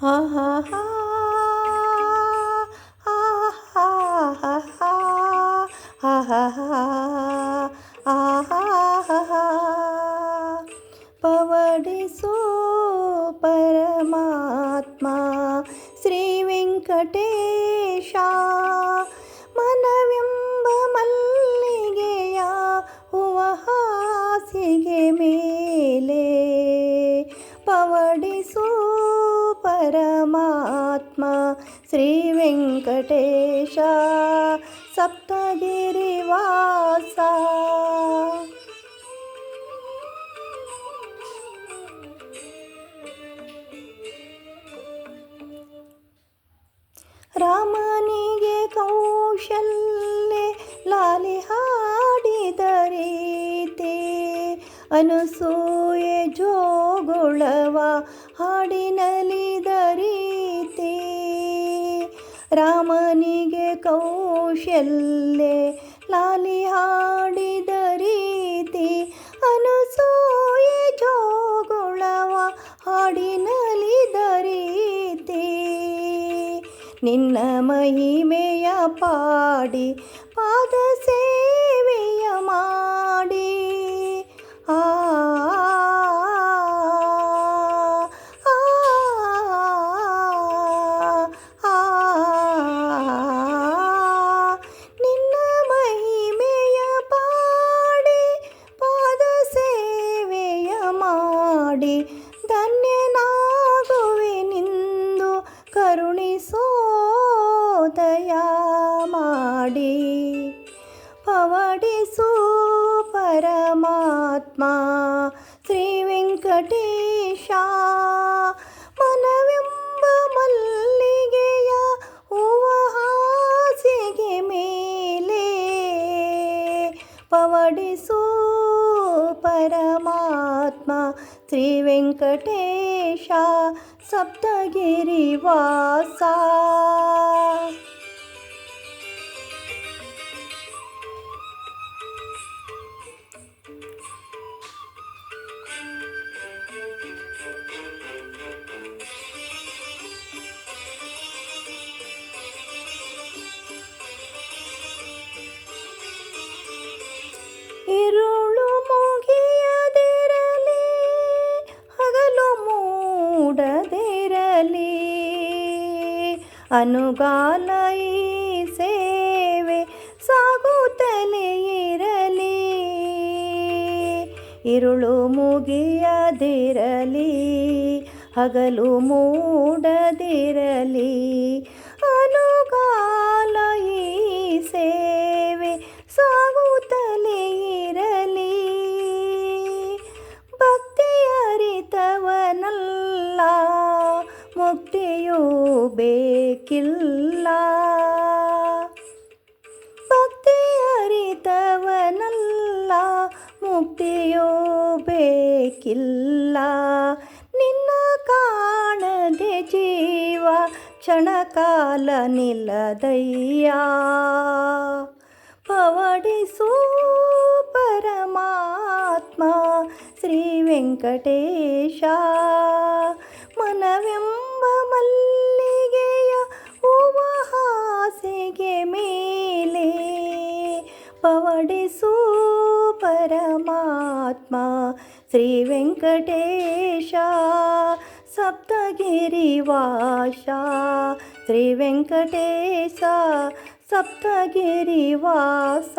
हा हा हा हा आह पवडसु परमात्मा श्रीवेङ्कटेश ಪರಮಾತ್ಮ ಶ್ರೀ ವೆಂಕಟೇಶ ಸಪ್ತಗಿರಿವಾಸ ರಾಮನಿಗೆ ಕೌಶಲ್ಯ ಲಾಲಿ ಹಾಡಿದ ರೀತಿ ಅನಸೂಯೆ ಜೋಗುಳವ ಹಾಡಿನಲಿದ ರೀತಿ ರಾಮನಿಗೆ ಕೌಶಲ್ಯ ಲಾಲಿ ಹಾಡಿದ ರೀತಿ ಅನಸೂಯೆ ಜೋಗುಳವ ಹಾಡಿನಲಿದ ದರೀತಿ ನಿನ್ನ ಮಹಿಮೆಯ ಪಾಡಿ ಪಾದ ಸೇವೆಯ ಮಾಡಿ ಆ, ಧನ್ಯನಾಗುವೆ ನಿಂದು ಕರುಣಿಸೋ ಮಾಡಿ. ಪವಡಿಸು ಪರಮಾತ್ಮ ಶ್ರೀ ವೆಂಕಟೇಶ ಮನವೆಂಬ ಮಲ್ಲಿಗೆಯ ಹೂವ ಮೇಲೆ. ಪವಡಿಸು ಪರಮಾತ್ಮ त्रिवेङ्कटेशः सप्तगिरिवासा। ಅನುಗಾಲ ಸೇವೆ ಸಾಗುತ್ತಲೇ ಇರಲಿ. ಇರುಳು ಮುಗಿಯದಿರಲಿ ಹಗಲು ಮೂಡದಿರಲಿ. ಅನುಗಾಲೈ ಸೇವೆ ಸಾಗುತ್ತಲೇ ಮುಕ್ತಿಯೂ ಬೇಕಿಲ್ಲ. ಭಕ್ತಿ ಅರಿತವನಲ್ಲ, ಮುಕ್ತಿಯೂ ಬೇಕಿಲ್ಲ. ನಿನ್ನ ಕಾಣದೆ ಜೀವ ಕ್ಷಣಕಾಲ ನಿಲ್ಲದಯ್ಯ. ಪವಡಿಸು ಪರಮಾತ್ಮ ಶ್ರೀ ವೆಂಕಟೇಶ ಮನವೆಂಬ श्री वेङ्कटेश सप्तगिरिवासा। श्रीवेङ्कटेशा सप्तगिरिवास।